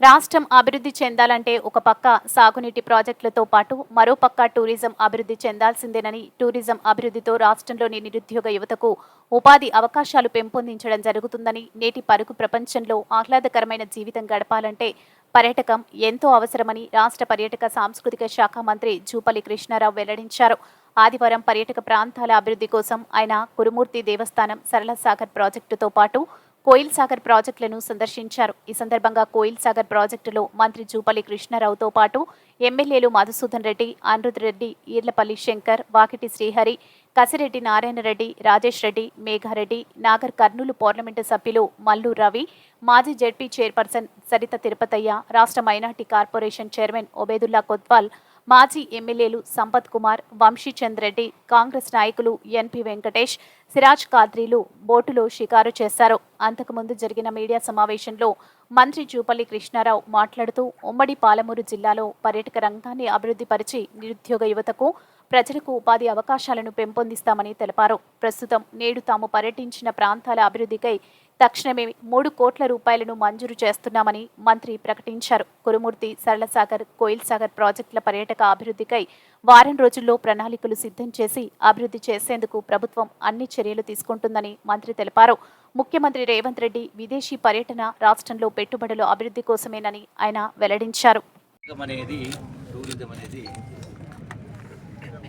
రాష్ట్రం అభివృద్ధి చెందాలంటే ఒక పక్క సాగునీటి ప్రాజెక్టులతో పాటు మరో పక్క టూరిజం అభివృద్ధి చెందాల్సిందేనని టూరిజం అభివృద్ధితో రాష్ట్రంలోని నిరుద్యోగ యువతకు ఉపాధి అవకాశాలు పెంపొందించడం జరుగుతుందని నేటి పరుగు ప్రపంచంలో ఆహ్లాదకరమైన జీవితం గడపాలంటే పర్యాటకం ఎంతో అవసరమని రాష్ట్ర పర్యాటక సాంస్కృతిక శాఖ మంత్రి జూపల్లి కృష్ణారావు వెల్లడించారు. ఆదివారం పర్యాటక ప్రాంతాల అభివృద్ధి కోసం ఆయన కురుమూర్తి దేవస్థానం సరళ సాగర్ ప్రాజెక్టుతో పాటు కోయిల్ సాగర్ ప్రాజెక్టులను సందర్శించారు. ఈ సందర్భంగా కోయిల్ సాగర్ ప్రాజెక్టులో మంత్రి జూపల్లి కృష్ణారావుతో పాటు ఎమ్మెల్యేలు మధుసూదన్ రెడ్డి అనిరుద్ రెడ్డి ఈర్లపల్లి శంకర్ వాకిటి శ్రీహరి కసిరెడ్డి నారాయణ రెడ్డి రాజేష్ రెడ్డి మేఘారెడ్డి నాగర్ కర్నూలు పార్లమెంటు సభ్యులు మల్లు రవి మాజీ జెడ్పీ చైర్పర్సన్ సరిత తిరుపతయ్య రాష్ట్ర minority corporation chairman Obaidullah Kotwal మాజీ ఎమ్మెల్యేలు సంపత్ కుమార్ వంశీచంద్ రెడ్డి కాంగ్రెస్ నాయకులు ఎన్పి వెంకటేష్ సిరాజ్ కాద్రీలు బోటులో షికారు చేశారు. అంతకుముందు జరిగిన మీడియా సమావేశంలో మంత్రి జూపల్లి కృష్ణారావు మాట్లాడుతూ ఉమ్మడి పాలమూరు జిల్లాలో పర్యాటక రంగాన్ని అభివృద్ధిపరిచి నిరుద్యోగ యువతకు ప్రజలకు ఉపాధి అవకాశాలను పెంపొందిస్తామని తెలిపారు. ప్రస్తుతం నేడు తాము పర్యటించిన ప్రాంతాల అభివృద్ధికై తక్షణమే మూడు కోట్ల రూపాయలను మంజూరు చేస్తున్నామని మంత్రి ప్రకటించారు. కురుమూర్తి సరళసాగర్ కోయిల్ సాగర్ ప్రాజెక్టుల పర్యాటక అభివృద్ధికై వారం రోజుల్లో ప్రణాళికలు సిద్ధం చేసి అభివృద్ధి చేసేందుకు ప్రభుత్వం అన్ని చర్యలు తీసుకుంటుందని మంత్రి తెలిపారు. ముఖ్యమంత్రి రేవంత్ రెడ్డి విదేశీ పర్యటన రాష్ట్రంలో పెట్టుబడుల అభివృద్ధి కోసమేనని ఆయన వెల్లడించారు.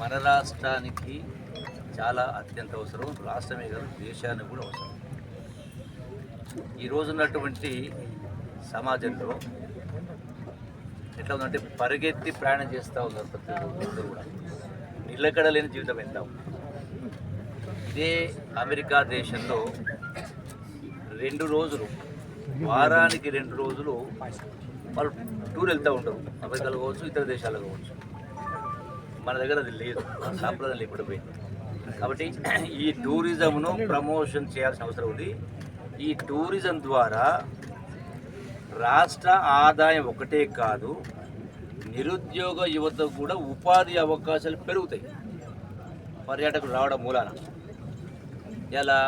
మన రాష్ట్రానికి చాలా అత్యంత అవసరం. రాష్ట్రమే కాదు దేశానికి కూడా అవసరం. ఈరోజు ఉన్నటువంటి సమాజంలో ఎట్లా ఉందంటే పరిగెత్తి ప్రయాణం చేస్తూ ఉన్నారు ప్రతి ఒక్కరు కూడా. నిలకడ లేని జీవితం ఎంత ఇదే అమెరికా దేశంలో రెండు రోజులు వారానికి రెండు రోజులు వాళ్ళు టూర్ వెళ్తూ ఉంటారు. అమెరికాలో కావచ్చు ఇతర దేశాలకు కావచ్చు. మన దగ్గర అది లేదు. సాంప్రదాయం లేకుండా పోయింది. కాబట్టి ఈ టూరిజంను ప్రమోషన్ చేయాల్సిన అవసరం ఉంది. ఈ టూరిజం ద్వారా రాష్ట్ర ఆదాయం ఒకటే కాదు నిరుద్యోగ యువత కూడా ఉపాధి అవకాశాలు పెరుగుతాయి పర్యాటకులు రావడం మూలాన. ఇలా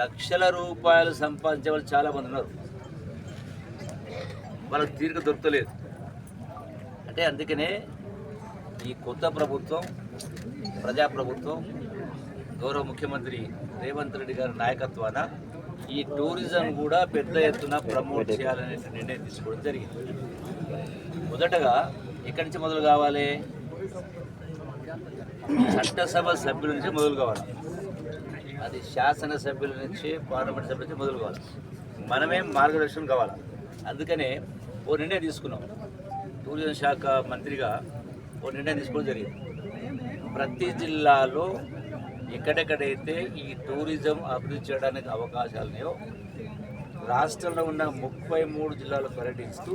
లక్షల రూపాయలు సంపాదించే వాళ్ళు చాలామంది ఉన్నారు. వాళ్ళకి తీరిక దొరకలేదు. అంటే అందుకనే ఈ కొత్త ప్రభుత్వం ప్రజాప్రభుత్వం గౌరవ ముఖ్యమంత్రి రేవంత్ రెడ్డి గారి నాయకత్వాన ఈ టూరిజం కూడా పెద్ద ఎత్తున ప్రమోట్ చేయాలనే నిర్ణయం తీసుకోవడం జరిగింది. మొదటగా ఎక్కడి నుంచి మొదలు కావాలి? చట్టసభ సభ్యుల నుంచి మొదలు కావాలి. అది శాసనసభ్యుల నుంచి పార్లమెంట్ సభ్యుల నుంచి మొదలు కావాలి. మనమే మార్గదర్శనం కావాలి. అందుకనే ఓ నిర్ణయం తీసుకున్నాం. టూరిజం శాఖ మంత్రిగా ఓ నిర్ణయం తీసుకోవడం జరిగింది. ప్రతి జిల్లాలో ఎక్కడెక్కడైతే ఈ టూరిజం అభివృద్ధి చేయడానికి అవకాశాలు ఉన్నాయో రాష్ట్రంలో ఉన్న ముప్పై మూడు జిల్లాలు పర్యటిస్తూ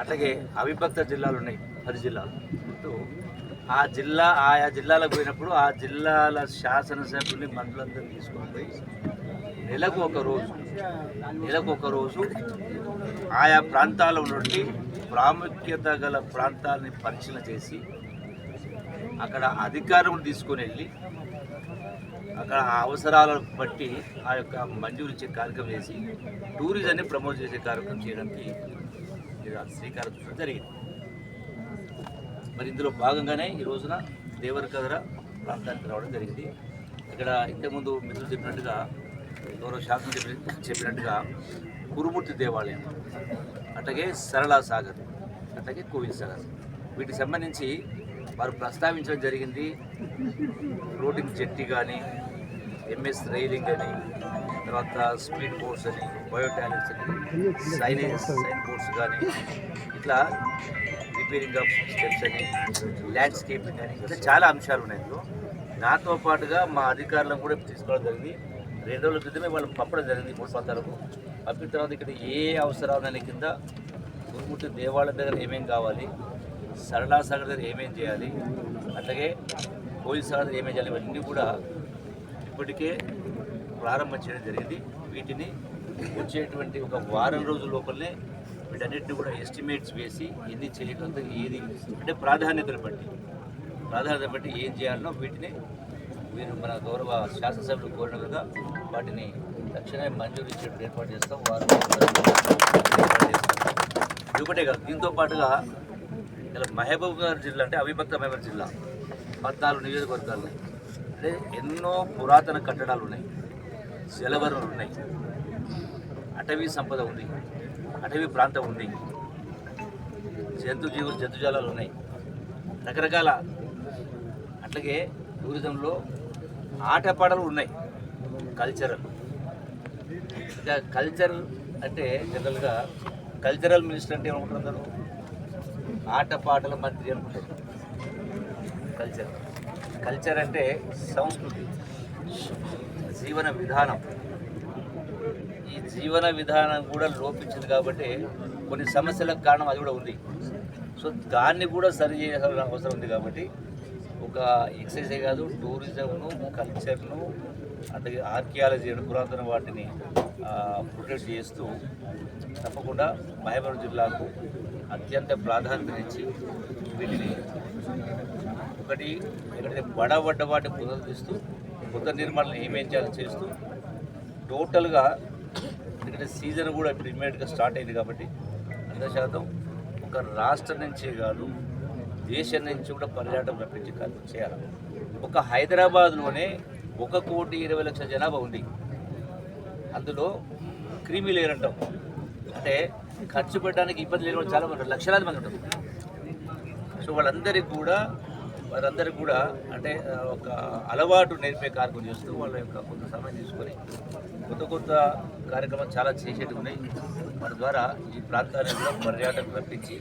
అట్లాగే అవిభక్త జిల్లాలు ఉన్నాయి పది జిల్లాలు. ఆ జిల్లా ఆయా జిల్లాలకు పోయినప్పుడు ఆ జిల్లాల శాసనసభ్యుల్ని మంత్రులందరూ తీసుకొని పోయి నెలకు ఒక రోజు నెలకు ఒక రోజు ఆయా ప్రాంతాల్లో ఉన్నటువంటి ప్రాముఖ్యత గల ప్రాంతాలని పరిశీలన చేసి అక్కడ అధికారం తీసుకొని వెళ్ళి అక్కడ ఆ అవసరాలను బట్టి ఆ యొక్క మంజూరు ఇచ్చే కార్యక్రమం చేసి టూరిజాన్ని ప్రమోట్ చేసే కార్యక్రమం చేయడానికి శ్రీకారం చుట్టడం జరిగింది. మరి ఇందులో భాగంగానే ఈ రోజున దేవరకదర ప్రాంతానికి రావడం జరిగింది. ఇక్కడ ఇంతకుముందు మిత్రులు చెప్పినట్టుగా గౌరవ శాసనం చెప్పి చెప్పినట్టుగా కురుమూర్తి దేవాలయం అట్లాగే సరళా సాగర్ అట్లాగే కోవిల్ సాగర్. వీటికి సంబంధించి వారు ప్రస్తావించడం జరిగింది. ఫ్లోటింగ్ జెట్టి కానీ ఎంఎస్ రైలింగ్ అని తర్వాత స్పీడ్ బోర్డ్స్ అని బయోటానిక్స్ అని సైనేజ్ సైన్ బోర్డ్స్ కానీ ఇట్లా రిపేరింగ్ ఆఫ్ స్టెప్స్ అని ల్యాండ్స్కేపింగ్ అని ఇట్లా చాలా అంశాలు ఉన్నాయి. ఇందులో నాతో పాటుగా మా అధికారులను కూడా తీసుకోవడం జరిగింది. రెండు రోజుల క్రితమే వాళ్ళు పంపడం జరిగింది మూడు ప్రాంతాలకు పంపిన తర్వాత ఇక్కడ ఏ అవసరాలని కింద గురుమూర్తి దేవాలయం దగ్గర ఏమేమి కావాలి సరళా సాగర్ దగ్గర ఏమేం చేయాలి? అట్లాగే కోయిల్ సాగర్ దగ్గర ఏమేం చేయాలి? ఇవన్నీ కూడా ఇప్పటికే ప్రారంభం చేయడం జరిగింది. వీటిని వచ్చేటువంటి ఒక వారం రోజుల లోపలనే వీటన్నిటిని కూడా ఎస్టిమేట్స్ వేసి ఎన్ని చేయగలుగుతాం ఏది అంటే ప్రాధాన్యతను బట్టి. ప్రాధాన్యత బట్టి ఏం చేయాలనో వీటిని మీరు మన గౌరవ శాసనసభ్యులు కోరిన వాటిని తక్షణమే మంజూరు ఇచ్చేట్టు ఏర్పాటు చేస్తాం. వారు ఏర్పాటు చేస్తాం. ఒకటే కాదు. దీంతో పాటుగా ఇలా మహబూబ్ నగర్ జిల్లా అంటే అవిభక్త మహబూబ్ జిల్లా పద్నాలుగు నియోజకవర్గాలు ఉన్నాయి. అంటే ఎన్నో పురాతన కట్టడాలు ఉన్నాయి. జలవనరులు ఉన్నాయి. అటవీ సంపద ఉంది. అటవీ ప్రాంతం ఉంది. జంతు జీవులు జంతుజాలాలు ఉన్నాయి. రకరకాల అట్లాగే టూరిజంలో ఆటపాటలు ఉన్నాయి. కల్చరల్. ఇంకా కల్చర్ అంటే జనరల్గా కల్చరల్ మినిస్టర్ అంటే ఏమనుకుంటున్నారు ఆటపాటల మంత్రి అనుకుంటారు కల్చర్ కల్చర్ అంటే సంస్కృతి జీవన విధానం. ఈ జీవన విధానం కూడా లోపించింది కాబట్టి కొన్ని సమస్యలకు కారణం అది కూడా ఉంది. సో దాన్ని కూడా సరి చేయాల్సిన అవసరం ఉంది కాబట్టి ఒక ఎక్సైజే కాదు టూరిజంను కల్చర్ను అంటే ఆర్కియాలజీ పురాతన వాటిని ప్రొటెక్ట్ చేస్తూ తప్పకుండా మహబూబ్ జిల్లాకు అత్యంత ప్రాధాన్యతనిచ్చి వీటిని ఒకటి ఎక్కడైతే బడబడ్డ వాటిని పునరుద్ధిస్తూ కొత్త నిర్మాణాలు ఏమేం చేయాలో చేస్తూ టోటల్గా ఎందుకంటే సీజన్ కూడా ఇప్పుడు ఇమ్మీడియట్గా స్టార్ట్ అయింది కాబట్టి వంద శాతం ఒక రాష్ట్రం నుంచే కాదు దేశం నుంచి కూడా పర్యాటకం రప్పించి చేయాలి. ఒక హైదరాబాద్లోనే ఒక కోటి ఇరవై లక్షల జనాభా ఉంది. అందులో క్రీమీ అంటాం. అంటే ఖర్చు పెట్టడానికి ఇబ్బంది లేని వాళ్ళు చాలా మంది ఉంటారు లక్షలాది మంది ఉంటారు. సో వాళ్ళందరికీ కూడా వారందరికీ కూడా అంటే ఒక అలవాటు నేర్పే కార్యక్రమం చేస్తూ వాళ్ళ యొక్క కొంత సమయం తీసుకొని కొత్త కొత్త కార్యక్రమాలు చాలా చేసేటివి ఉన్నాయి మన ద్వారా ఈ ప్రాంతాన్ని కూడా పర్యాటకులు రప్పించి